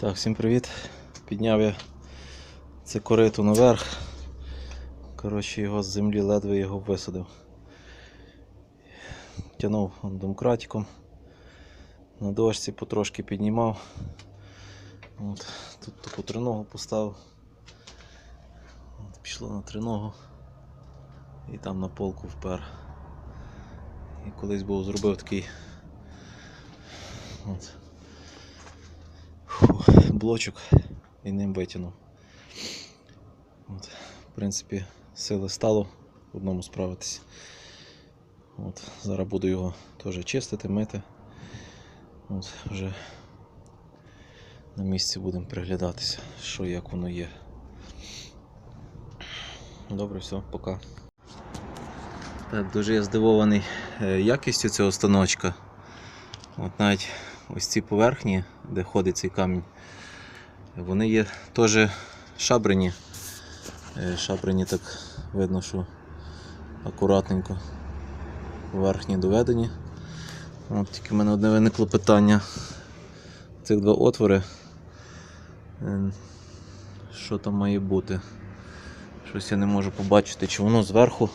Так, всім привіт. Підняв я це корито наверх. Коротше, його з землі ледве його висадив. Тянув домкратиком. На дошці потрошки піднімав. От, тут таку триногу поставив. От, пішло на триногу і там на полку впер. І колись був зробив такий от, блочок і ним витягнув. От, в принципі, сили стало одному справитися. От, зараз буду його теж чистити, мити. От, вже на місці будемо приглядатися, що як воно є. Добре, все, пока. Так, дуже я здивований е, якістю цього станочка. От навіть ось ці поверхні, де ходить цей камінь, вони є теж шабрені. Е, Шабрені так видно, що акуратненько поверхні доведені. От, тільки в мене одне виникло питання. Цих два отвори. е, Що там має бути? Щось я не можу побачити, чи воно зверху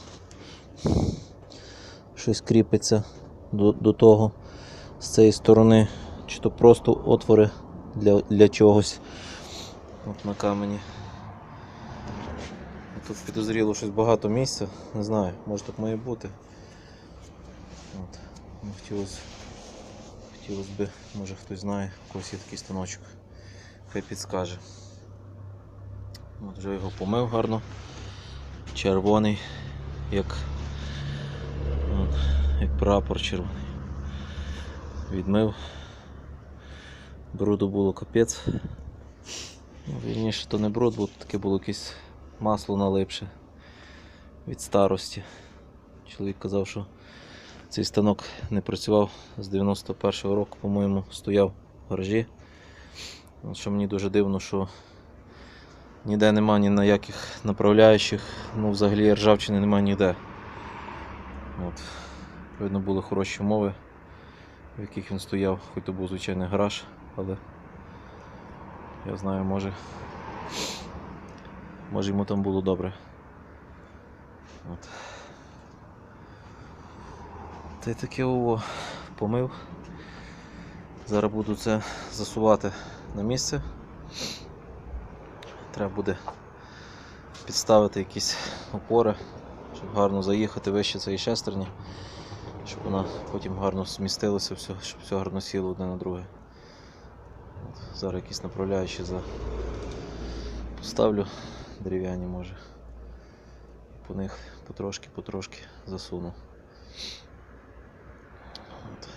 щось кріпиться до, до того з цієї сторони, чи то просто отвори для, для чогось. От на камені. Тут підозріло щось багато місця, не знаю, може так має бути. От. Ну, хотілося, хотілося б, може хтось знає, у когось є такий станочок, хай підскаже. От вже його помив гарно, червоний, як, от, як прапор червоний. Відмив. Бруду було капець. Ну, вірніше, то не бруд, бо таке було якесь масло налипше від старості. Чоловік казав, що цей станок не працював з 91-го року, по-моєму, стояв в гаражі. Що мені дуже дивно, що ніде нема ні на яких направляючих, ну взагалі ржавчини нема ніде. От. Видно, були хороші умови, в яких він стояв, хоч то був звичайний гараж, але я знаю, може, може йому там було добре. От. Та й таке ово помив. Зараз буду це засувати на місце. Треба буде підставити якісь опори, щоб гарно заїхати вище цієї шестерні, щоб вона потім гарно змістилася, щоб все гарно сіло одне на друге. Зараз якісь направляючі за... поставлю дерев'яні може. По них потрошки-потрошки засуну. От.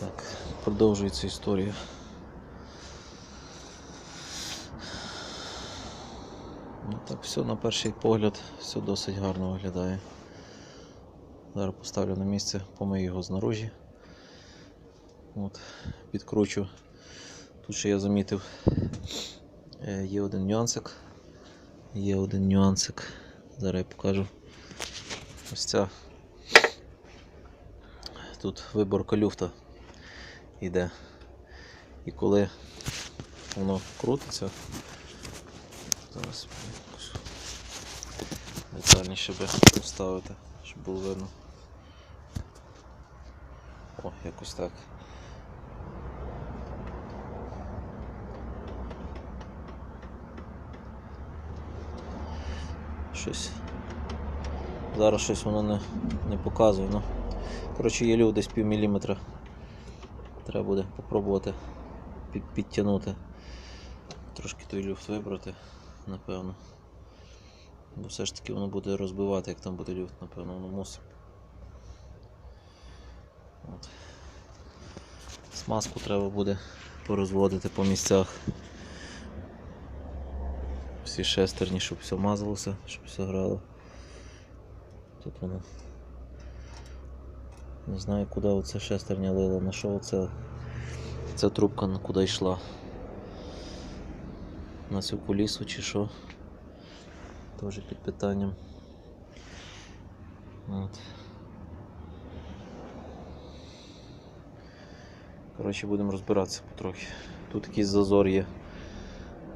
Так, продовжується історія. Ну так, все на перший погляд, все досить гарно виглядає. Зараз поставлю на місце, помию його знаружі. От, підкручу. Тут ще я замітив, е, є один нюансик. Є один нюансик. Зараз я покажу. Ось ця. Тут виборка люфта йде. І коли воно крутиться, зараз детальніше би поставити, щоб було видно. О, якось так. Щось. Зараз щось воно не, не показує. Ну. Коротше, є люфт десь пів міліметра. Треба буде попробувати під, підтягнути. Трошки той люфт вибрати, напевно. Бо все ж таки воно буде розбивати, як там буде люфт, напевно, воно мусить. От. Смазку треба буде порозводити по місцях. Всі шестерні, щоб все мазалося, щоб все грало. Тут воно. Не знаю, куди оце шестерня лила, на що оце ця трубка на куди йшла. На цю кулісу чи що. Теж під питанням. От. Коротше, будемо розбиратися потрохи. Тут якийсь зазор є.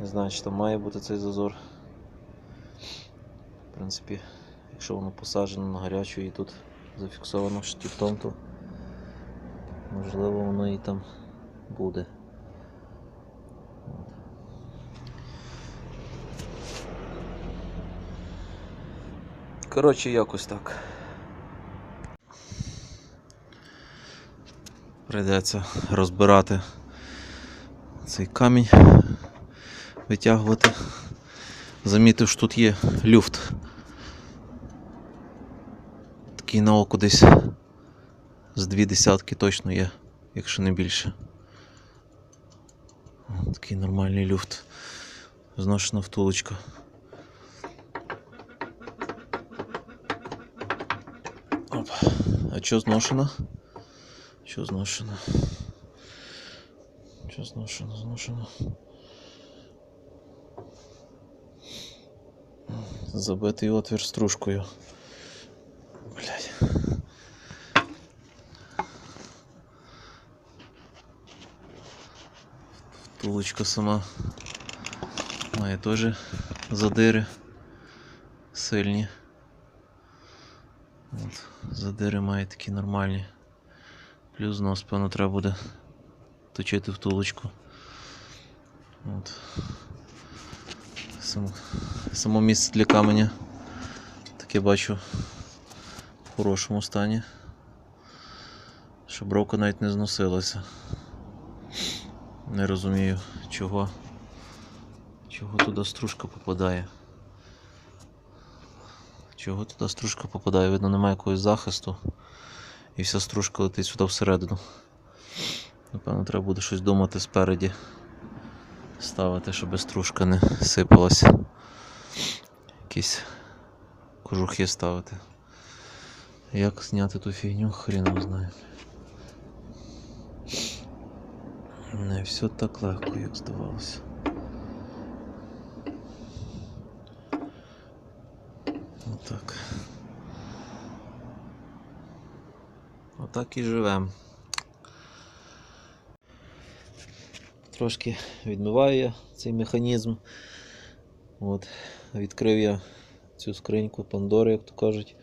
Не знаю, чи там має бути цей зазор. В принципі, якщо воно посаджено на гарячу і тут зафіксовано штифтом, то можливо воно і там буде. Коротше, якось так. Прийдеться розбирати цей камінь, витягувати. Замітив, що тут є люфт. Такий на око десь з дві десятки точно є, якщо не більше. Такий нормальний люфт. Зношена втулочка. Оп. А що зношено? Що зношено? Що зношено, зношено? Забитий отвір стружкою. Блять. Втулочка сама має теж задири сильні. От, задири має такі нормальні. Плюс знос, певно, треба буде точити втулочку. От. Само, місце для каменя. Таке бачу в хорошому стані. Шабровка навіть не зносилася. Не розумію, чого. Чого туди стружка попадає. Чого туди стружка попадає? Видно, немає якогось захисту. І вся стружка летить сюди всередину. Напевно, треба буде щось думати спереді. Ставити, щоб стружка не сипалася. Якісь кожухи ставити. Як зняти ту фігню, хрін його знає. Не все так легко, як здавалося. Отак. Отак і живемо. Трошки відмиваю я цей механізм. От, відкрив я цю скриньку Пандори, як то кажуть,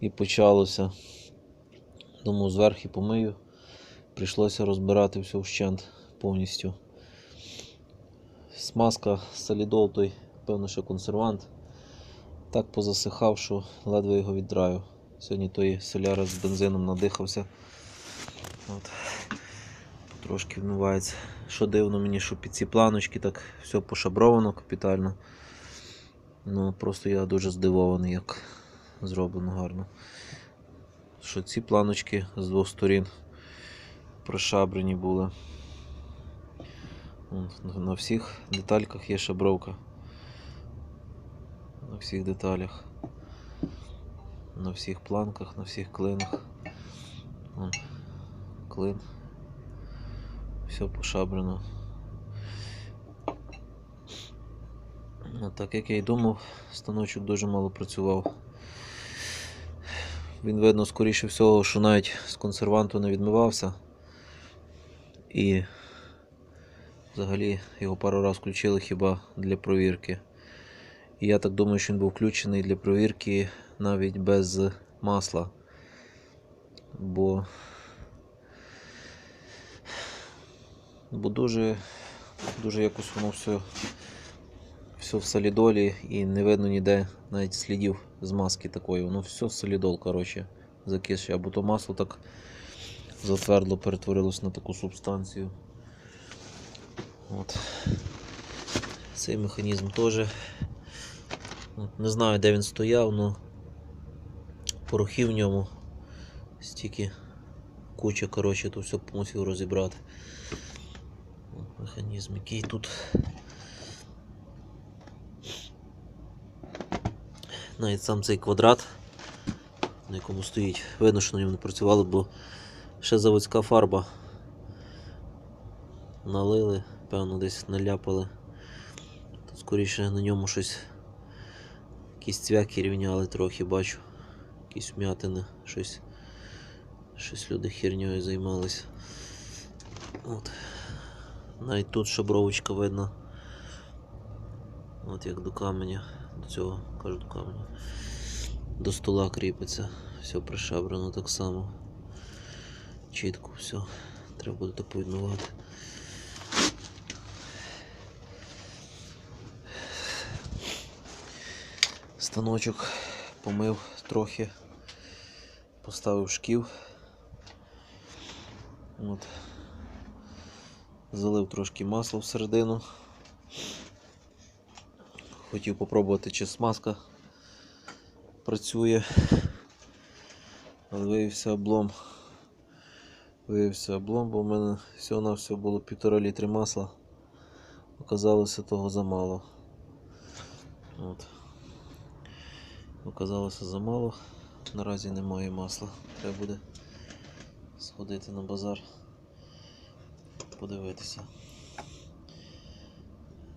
і почалося. Думаю, зверху помию. Прийшлося розбирати все вщент повністю. Смазка, солідол той, певно, що консервант. Так позасихав, що ледве його віддраю. Сьогодні той соляра з бензином надихався. От. Трошки вмивається. Що дивно мені, що під ці планочки так все пошабровано капітально. Ну, просто я дуже здивований, як зроблено гарно. Що ці планочки з двох сторін прошабрені були. На- всіх детальках є шабровка. На всіх деталях. На всіх планках, на всіх клинах. Клин. Все пошабрено. Ну, так як я й думав, станочок дуже мало працював. Він видно, скоріше всього, що навіть з консерванту не відмивався. І взагалі його пару разів включили хіба для провірки. І я так думаю, що він був включений для провірки навіть без масла. Бо, бо дуже, дуже якось воно все, все в солідолі і не видно ніде навіть слідів з маски такої. Воно все солідол, коротше, закисше. Або то масло так затвердло перетворилось на таку субстанцію. От. Цей механізм теж. Не знаю, де він стояв, але порохів в ньому стільки куча, коротше, то все мусив розібрати. Механізм, який тут. Навіть сам цей квадрат, на якому стоїть, видно, що на ньому не працювали, бо ще заводська фарба. Налили, певно, десь наляпали. Тут скоріше на ньому щось. Якісь цвяки рівняли трохи, бачу. Якісь вмятини, щось. Щось люди херньою займалися. От. Навіть тут шабровочка видно. От як до каменя, до цього, кажу до каменя. До стола кріпиться. Все пришабрано так само. Чітко все. Треба буде доповіднувати. Станочок помив трохи, поставив шків. От. Залив трошки масла всередину. Хотів попробувати, чи смазка працює. Але виявився облом. Виявився облом, бо в мене всього на все було півтора літри масла. Оказалося того замало. От. Оказалося замало. Наразі немає масла. Треба буде сходити на базар, подивитися.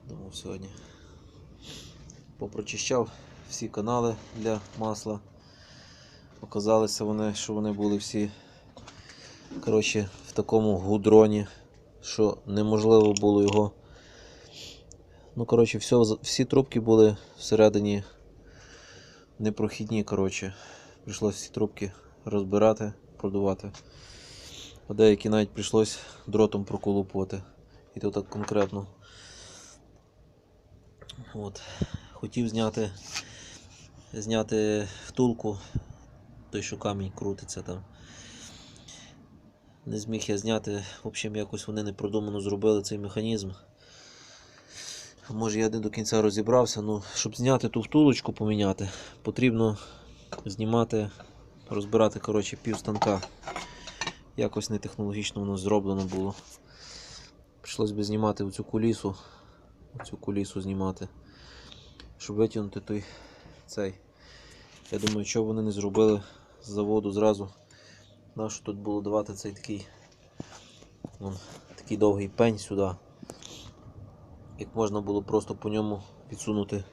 Думав сьогодні. Попрочищав всі канали для масла. Оказалося вони, що вони були всі коротше, в такому гудроні, що неможливо було його. Ну, коротше, все, всі трубки були всередині непрохідні, коротше. Прийшлося всі трубки розбирати, продувати. Деякі навіть прийшлось дротом проколупувати. І то так конкретно. От. Хотів зняти, зняти втулку, той, що камінь крутиться там. Не зміг я зняти. В общем, якось вони непродумано зробили цей механізм. Може я не до кінця розібрався, ну, щоб зняти ту втулочку поміняти, потрібно знімати, розбирати коротше, пів станка. Якось не технологічно воно зроблено було. Прийшлось би знімати оцю кулісу, оцю кулісу знімати, щоб витягнути той цей. Я думаю, що вони не зробили з заводу зразу. Нащо тут було давати цей такий, вон, такий довгий пень сюди. Як можна було просто по ньому підсунути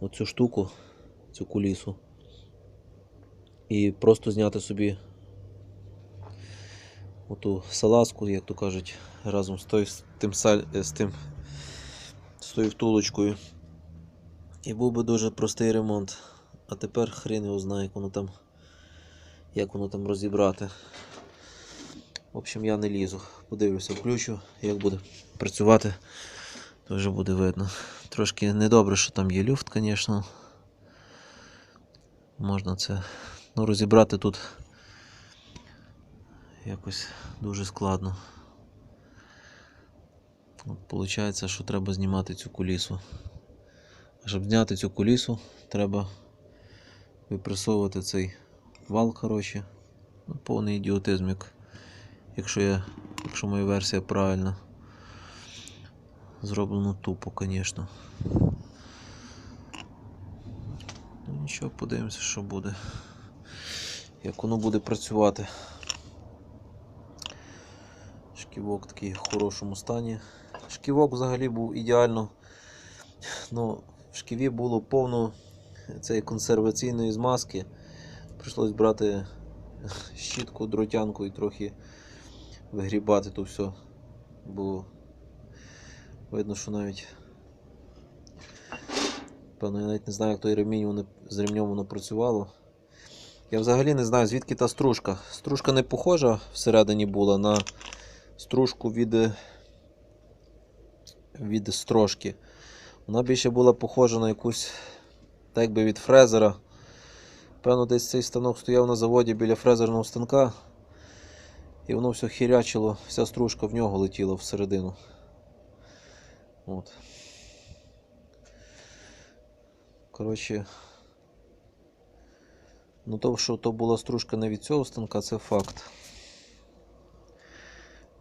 оцю штуку, цю кулісу. І просто зняти собі оту салазку, як то кажуть, разом з, той, з, тим, е, з, тим, з тою втулочкою. І був би дуже простий ремонт. А тепер хрен його знає, як воно там, як воно там розібрати. В общем, я не лізу. Подивлюся, включу, як буде працювати, то вже буде видно. Трошки недобре, що там є люфт, звісно. Можна це ну, розібрати тут якось дуже складно. От, Получається, що треба знімати цю кулісу. А щоб зняти цю кулісу, треба випресовувати цей вал, коротше. Ну, повний ідіотизм, як, якщо, я, якщо моя версія правильна. Зроблено тупо, звісно. Ну нічого, подивимося, що буде. Як воно буде працювати. Шківок такий в хорошому стані. Шківок взагалі був ідеально. Ну, в шківі було повно цієї консерваційної змазки. Прийшлось брати щітку, дротянку і трохи вигрібати то все. Бо видно, що навіть. Певно, я навіть не знаю, як той ремінь воно, з ремнем воно працювало. Я взагалі не знаю, звідки та стружка. Стружка не похожа всередині була на стружку від, від строжки. Вона більше була похожа на якусь, так якби від фрезера. Певно, десь цей станок стояв на заводі біля фрезерного станка. І воно все хірячило, вся стружка в нього летіла всередину. От. Коротше. Ну, то, що то була стружка не від цього станка, це факт.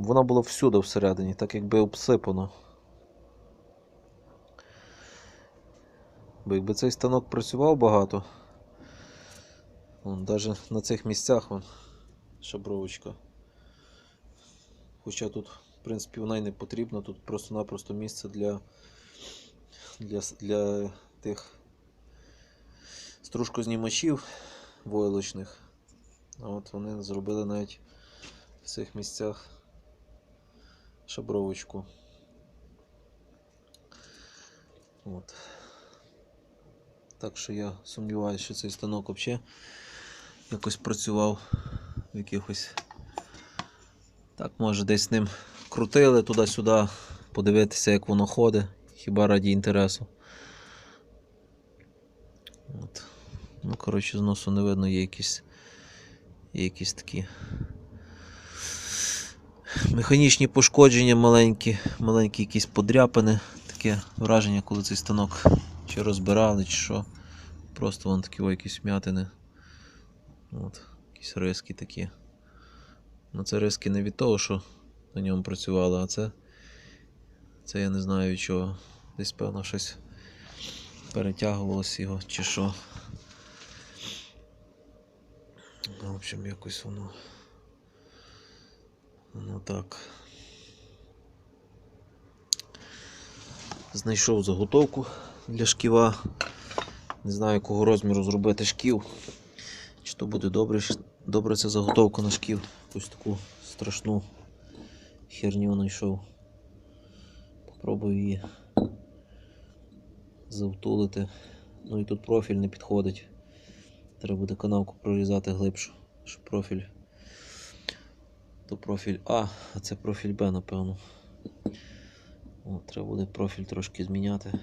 Вона була всюди всередині, так якби обсипано. Бо якби цей станок працював багато, навіть на цих місцях вон, шабровочка. Хоча тут, в принципі, вона й не потрібна, тут просто-напросто місце для, для, для тих стружкознімачів войлочних. От вони зробили навіть в цих місцях шабровочку. От. Так що я сумніваюся, що цей станок взагалі якось працював в якихось. Так, може десь ним крутили туди-сюди, подивитися, як воно ходить, хіба раді інтересу. От. Ну, коротше, зносу не видно, є якісь, є якісь такі механічні пошкодження маленькі, маленькі якісь подряпини. Таке враження, коли цей станок чи розбирали, чи що. Просто вон такі о, якісь вмятини. От, якісь риски такі. Ну це риски не від того, що на ньому працювали, а це. Це я не знаю від чого. Десь певно щось перетягувалось його чи що. В общем, якось воно. Воно так. Знайшов заготовку для шківа. Не знаю, якого розміру зробити шків. Чи то буде добре, добре ця заготовка на шків. Якусь таку страшну херню знайшов. Попробую її завтулити. Ну і тут профіль не підходить. Треба буде канавку прорізати глибшу, щоб профіль. То профіль А, а це профіль Б, напевно. О, треба буде профіль трошки зміняти.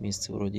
Місце вроді